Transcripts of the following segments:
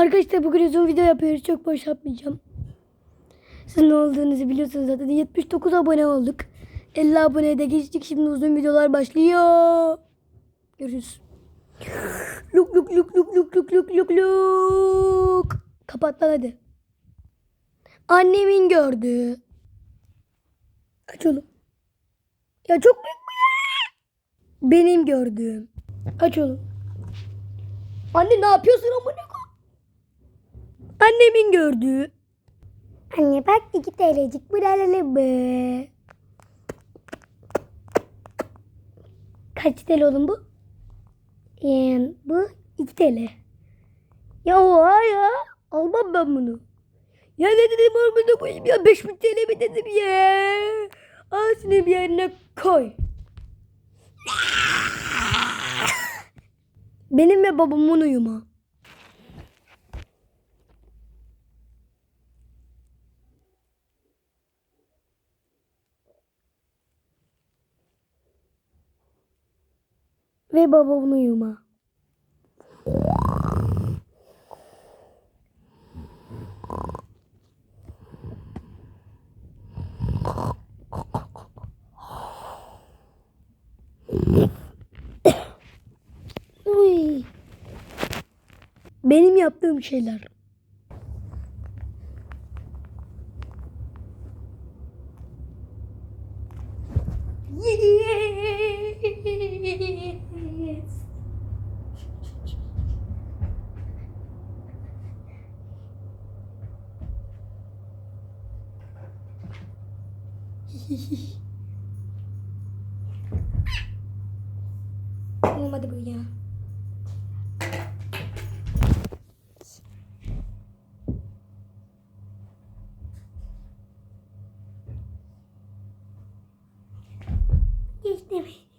Arkadaşlar bugün uzun video yapıyoruz. Çok boş yapmayacağım. Siz ne olduğunuzu biliyorsunuz zaten. 79 abone olduk. 50 aboneye de geçtik. Şimdi uzun videolar başlıyor. Görüşürüz. Luk luk luk luk luk luk luk luk luk. Kapat lan hadi. Annemin gördüğü. Aç oğlum. Ya çok büyük bu ya. Benim gördüğüm. Aç oğlum. Anne ne yapıyorsun amına? Annemin gördüğü. Anne bak iki TL'cik buralalım mı? Kaç TL oğlum bu? Ee, bu 2 TL. Ya oha ya. Almam ben bunu. Ya ne dedim ormanda koyayım ya 5000 TL mi dedim ya. Şunu bir yerine koy. Benim ve babamın uyumu. Ve babamın uyuma. Uy. Benim yaptığım şeyler. Olmadı bu ya. Geçtim. Yaptım.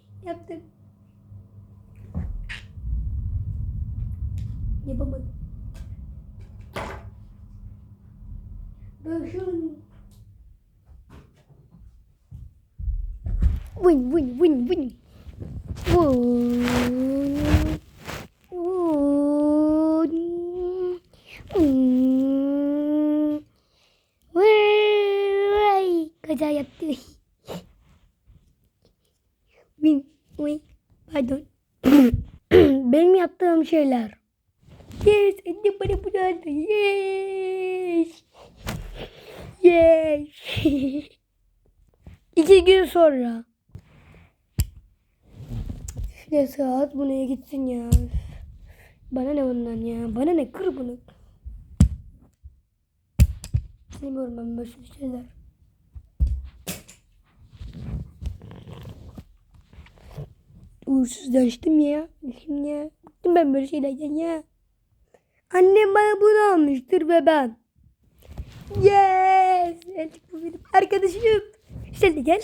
Win win win win. Win. Win. Win. Vay. Kaza yaptı. Win. Win. Pardon. Benim yaptığım şeyler. Yes. Anne bana bunu. Yes. Yes. İki gün sonra. Ne saat bu neye gitsin ya. Bana ne bundan ya. Bana ne kır bunu. Sevmiyorum ben böyle şeyler. Uğursuzlaştım ya. Bileyim ya. Bıktım ben böyle şeylerden ya. Annem bana bunu almıştır ve ben. Yes. Elçik bu benim arkadaşım. Sen de gel.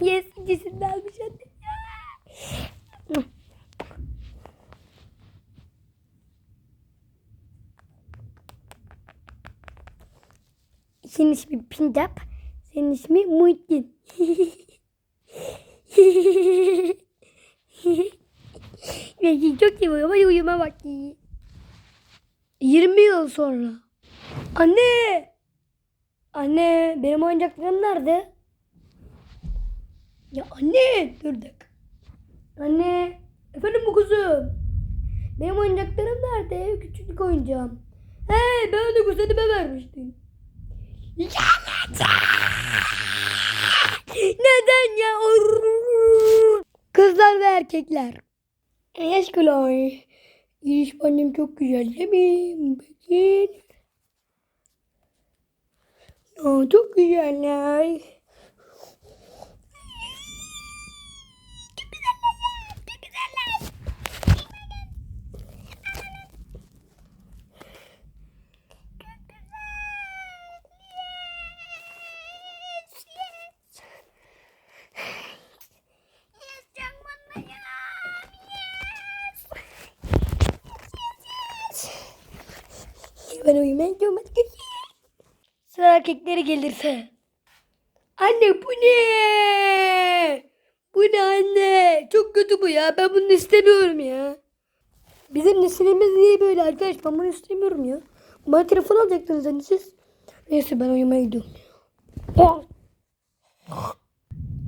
Yes. İkisini de almış anne. Ya. Senin ismi Pindap. Senin ismi Muhittin. Seni çok seviyorum. Hadi uyuma vakti. 20 yıl sonra. Anne! Anne benim oyuncaklarım nerede? Ya anne! Dur. Anne! Efendim bu kuzum? Benim oyuncaklarım nerede? Küçücük oyuncağım. He ben onu kuzenime vermiştim. Neden ya? Kızlar ve erkekler. Aşklar. Giriş annem çok güzel değil mi? Bakın. Aa, çok güzeller. Çok güzeller ya. Çok güzeller. Çok güzel. Yes, yes. Yes, çok mutluyum. Yes. Yes, yes. Ben uyumaya gidiyorum hadi görüşürüz. Sıra erkekleri gelirse. Anne bu ne? Bu ne anne? Çok kötü bu ya. Ben bunu istemiyorum ya. Bizim neslimiz niye böyle arkadaş? Ben bunu istemiyorum ya. Bana telefon alacaktınız hani siz. Neyse ben uyumaya gidiyorum.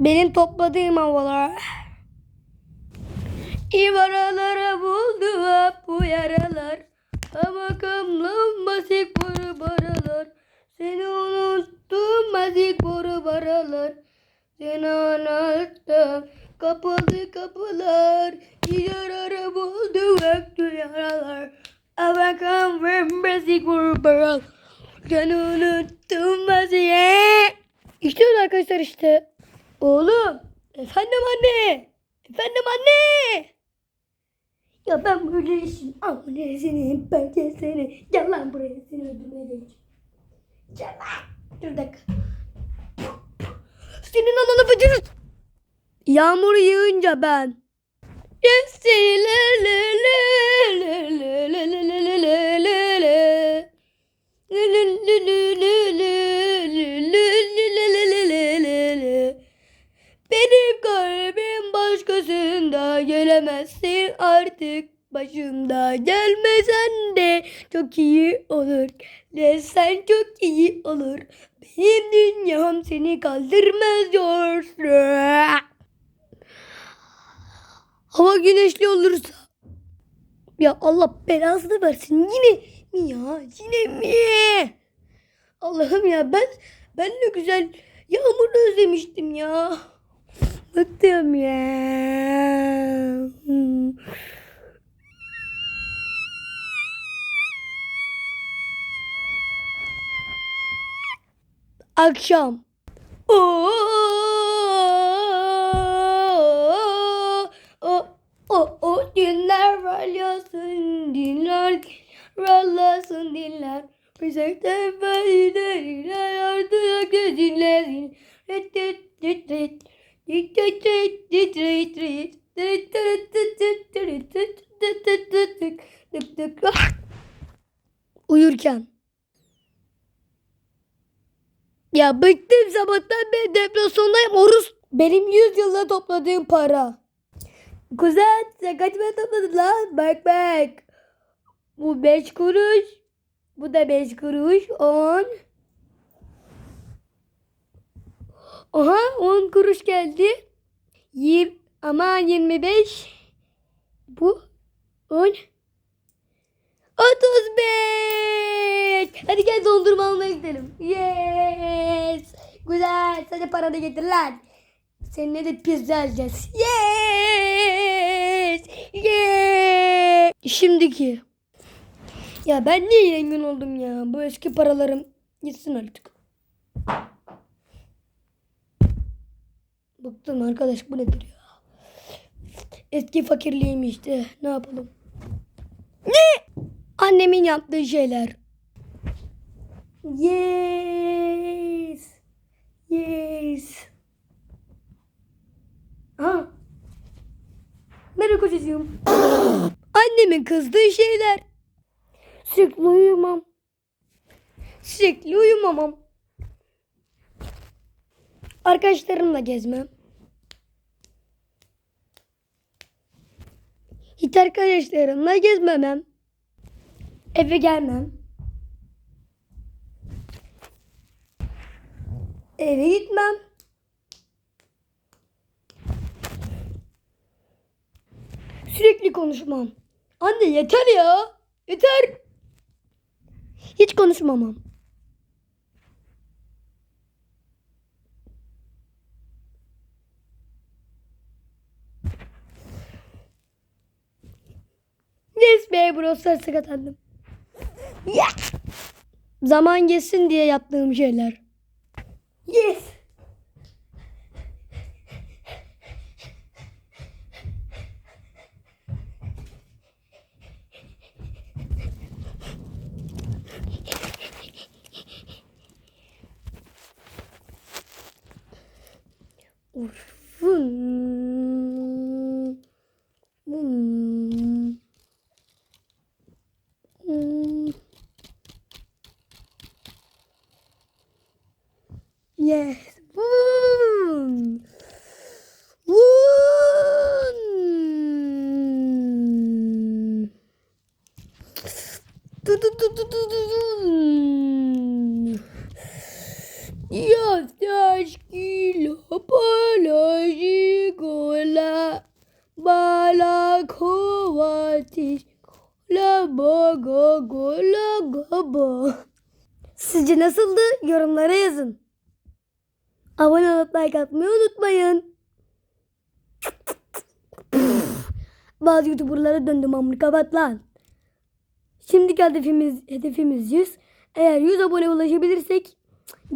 Benim topladığım havalar. İvaralara buldu hep bu yaralar. Ama kamlan basik boru baralar. Seni unuttum basik boru baralar. Seni anlattım kapalı kapılar. İvaralara buldu hep bu yaralar. Ama kamlan basik boru baralar. Seni unuttum basik. İşte arkadaşlar işte. Oğlum. Efendim anne. Efendim anne. Ya ben böyle işin amına seni ben seni. Gel lan buraya seni öldürmeye geleceğim. Gel lan. Dur dakika. Senin ananı bacını. Yağmur yağınca ben. Artık başımda gelmesen de çok iyi olur. Desen çok iyi olur. Benim dünyam seni kaldırmaz diyorsun. Hava güneşli olursa. Ya Allah belasını versin yine mi ya yine mi? Allah'ım ya ben ben ne güzel yağmur özlemiştim ya. Bıktım ya. Hmm. Akşam. Oo, o o o dinler ralyasın dinler rallasın dinler. Bizekten böyle yardıya gözünlerin. Ret ret ret ret. Uyurken. Ya bıktım sabahtan beri depresyondayım. Orus benim 100 yılda topladığım para. Kuzen sen kaç para topladın lan? Bak bak. Bu 5 kuruş. Bu da 5 kuruş. 10. Oha 10 kuruş geldi. Yir, ama 25. Bu 10. 35. Hadi gel dondurma almaya gidelim. Yes. Güzel. Sen paranı getir lan. Seninle de pizza alacağız. Yes. Yes. Şimdiki. Ya ben niye yengin oldum ya? Bu eski paralarım gitsin artık. Bıktım arkadaş bu nedir ya? Eski fakirliğim işte. Ne yapalım? Ne? Annemin yaptığı şeyler. Yes. Yes. Merhaba kocacığım. Annemin kızdığı şeyler. Sürekli uyumam. Sürekli uyumamam. Arkadaşlarımla gezmem. Hiç arkadaşlarımla gezmemem. Eve gelmem. Eve gitmem. Sürekli konuşmam. Anne yeter ya. Yeter. Hiç konuşmamam. Yes be bro sarı kazandım. Yes. Zaman geçsin diye yaptığım şeyler. Yes. Mm. Yes. Boom. Boom. Yes. yes. Like atmayı unutmayın. Bazı youtuberlara döndüm amını kapat lan. Şimdiki hedefimiz, hedefimiz 100. Eğer 100 abone ulaşabilirsek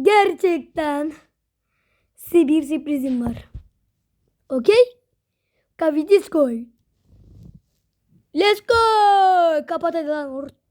gerçekten size bir sürprizim var. Okey? Kavidiskoy. Let's go. Kapat hadi lan.